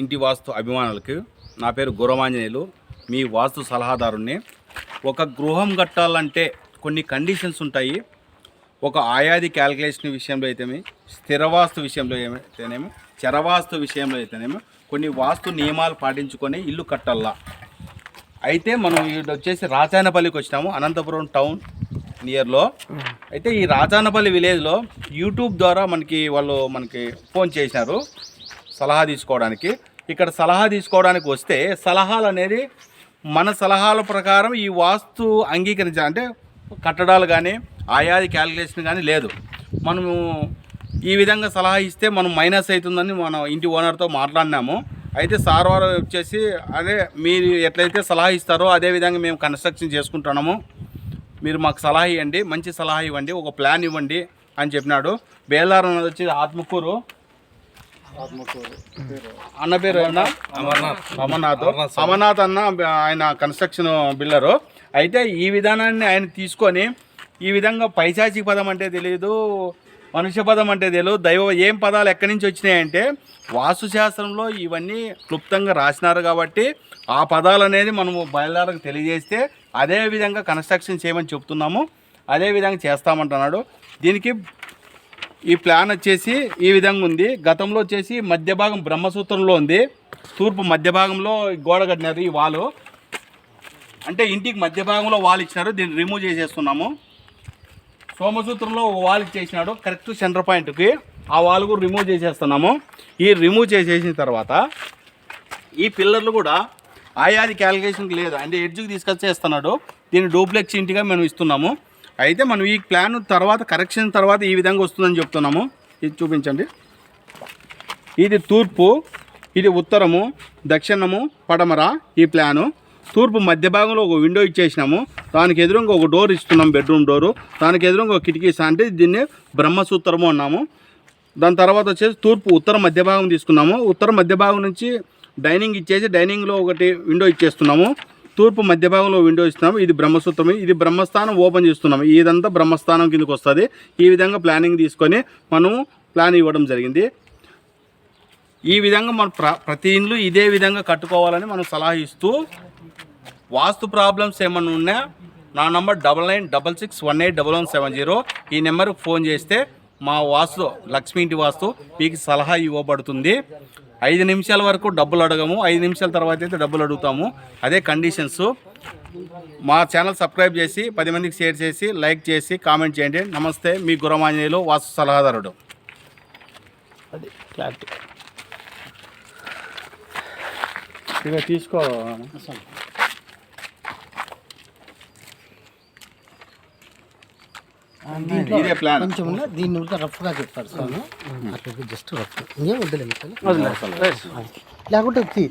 ఇంటి వాస్తు అభిమానులకి నా పేరు గురమాంజనేయులు మీ వాస్తు సలహాదారుణ్ణి. ఒక గృహం కట్టాలంటే కొన్ని కండిషన్స్ ఉంటాయి. ఒక ఆయాది క్యాల్కులేషన్ విషయంలో అయితేమి స్థిరవాస్తు విషయంలో అయితేనేమి చరవాస్తు విషయంలో అయితేనేమి కొన్ని వాస్తు నియమాలు పాటించుకొని ఇల్లు కట్టాలా. అయితే మనం వచ్చేసి రాచానపల్లికి వచ్చినాము అనంతపురం టౌన్ నియర్లో. అయితే ఈ రాచానపల్లి విలేజ్లో యూట్యూబ్ ద్వారా మనకి వాళ్ళు మనకి ఫోన్ చేశారు సలహా తీసుకోవడానికి. ఇక్కడ సలహా తీసుకోవడానికి వస్తే సలహాలు అనేది మన సలహాల ప్రకారం ఈ వాస్తు అంగీకరించాలి అంటే కట్టడాలు కానీ ఆయాది క్యాలిక్యులేషన్ కానీ లేదు. మనము ఈ విధంగా సలహా ఇస్తే మనం మైనస్ అవుతుందని మనం ఇంటి ఓనర్తో మాట్లాడినాము. అయితే సార్ వారు వచ్చేసి అదే మీరు ఎట్లయితే సలహా ఇస్తారో అదే విధంగా మేము కన్స్ట్రక్షన్ చేసుకుంటున్నాము. మీరు మాకు సలహా ఇవ్వండి మంచి సలహా ఇవ్వండి ఒక ప్లాన్ ఇవ్వండి అని చెప్పినాడు. బేలార్ అన్నది వచ్చి ఆత్మకూరు. అన్న పేరు ఏమన్నా అమర్నాథ్. అమర్నాథ్. అన్న ఆయన కన్స్ట్రక్షన్ బిల్డరు అయితే ఈ విధానాన్ని ఆయన తీసుకొని ఈ విధంగా పైశాచిక పదం అంటే తెలియదు మనుష్య పదం అంటే తెలియదు దైవ ఏం పదాలు ఎక్కడి నుంచి వచ్చినాయంటే వాస్తుశాస్త్రంలో ఇవన్నీ క్లుప్తంగా రాసినారు కాబట్టి ఆ పదాలు అనేది మనము బయలుదేరకు తెలియజేస్తే అదే విధంగా కన్స్ట్రక్షన్ చేయమని చెప్తున్నాము. అదే విధంగా చేస్తామంటున్నాడు. దీనికి ఈ ప్లాన్ వచ్చేసి ఈ విధంగా ఉంది. గతంలో వచ్చేసి మధ్య భాగం బ్రహ్మసూత్రంలో ఉంది. తూర్పు మధ్య భాగంలో గోడ కట్టినారు ఈ వాలు. అంటే ఇంటికి మధ్య భాగంలో వాల్ ఇచ్చినారు. దీన్ని రిమూవ్ చేసేస్తున్నాము. సోమసూత్రంలో ఒక వాల్ ఇచ్చేసినాడు. కరెక్ట్ సెంటర్ పాయింట్కి ఆ వాల్ కూడా రిమూవ్ చేసేస్తున్నాము. ఈ రిమూవ్ చేసేసిన తర్వాత ఈ పిల్లర్లు కూడా ఆయాది క్యాలిక్యులేషన్కి లేదు. అంటే ఎడ్జ్కి తీసుకొచ్చేస్తున్నాడు. దీన్ని డూప్లెక్స్ ఇంటిగా మేము ఇస్తున్నాము. అయితే మనం ఈ ప్లాన్ తర్వాత కరెక్షన్ తర్వాత ఈ విధంగా వస్తుందని చెప్తున్నాము. ఇది చూపించండి. ఇది తూర్పు ఇది ఉత్తరము దక్షిణము పడమర ఈ ప్లాను. తూర్పు మధ్య భాగంలో ఒక విండో ఇచ్చేసినాము. దానికి ఎదురుగా ఒక డోర్ ఇస్తున్నాం బెడ్రూమ్ డోరు. దానికి ఎదురుగా ఒక కిటికీ అంటే దీన్ని బ్రహ్మసూత్రము అన్నాము. దాని తర్వాత వచ్చేసి తూర్పు ఉత్తర మధ్య భాగం తీసుకున్నాము. ఉత్తర మధ్య భాగం నుంచి డైనింగ్ ఇచ్చేసి డైనింగ్లో ఒకటి విండో ఇచ్చేస్తున్నాము. తూర్పు మధ్య భాగంలో విండో ఇస్తున్నాం ఇది బ్రహ్మసూత్రం ఇది బ్రహ్మస్థానం ఓపెన్ చేస్తున్నాం ఇదంతా బ్రహ్మస్థానం కిందకు వస్తుంది. ఈ విధంగా ప్లానింగ్ తీసుకొని మనం ప్లాన్ ఇవ్వడం జరిగింది. ఈ విధంగా మన ప్ర ప్రతి ఇండ్లు ఇదే విధంగా కట్టుకోవాలని మనం సలహా ఇస్తూ వాస్తు ప్రాబ్లమ్స్ ఏమన్నా ఉన్నా నా number double nine double six one eight double one seven zero ఈ నెంబర్కి ఫోన్ చేస్తే మా వాస్తు లక్ష్మీ ఇంటి వాస్తు మీకు సలహా ఇవ్వబడుతుంది. ఐదు నిమిషాల వరకు డబ్బులు అడగము. ఐదు నిమిషాల తర్వాత అయితే డబ్బులు అడుగుతాము. అదే కండిషన్స్ మా ఛానల్ సబ్స్క్రైబ్ చేసి పది మందికి షేర్ చేసి లైక్ చేసి కామెంట్ చేయండి. నమస్తే మీ గురమాంజనేయులు వాస్తు సలహాదారుడు. అది క్లారిటీ ఇక తీసుకో ఇదే ప్లాన్ కొంచెం ఉన్న దీన్ని కూడా రఫ్గా స్వామి. అట్లా జస్ట్ రఫ్. ఇంకేం వద్దులే మీకు. లేకుంటే తీ.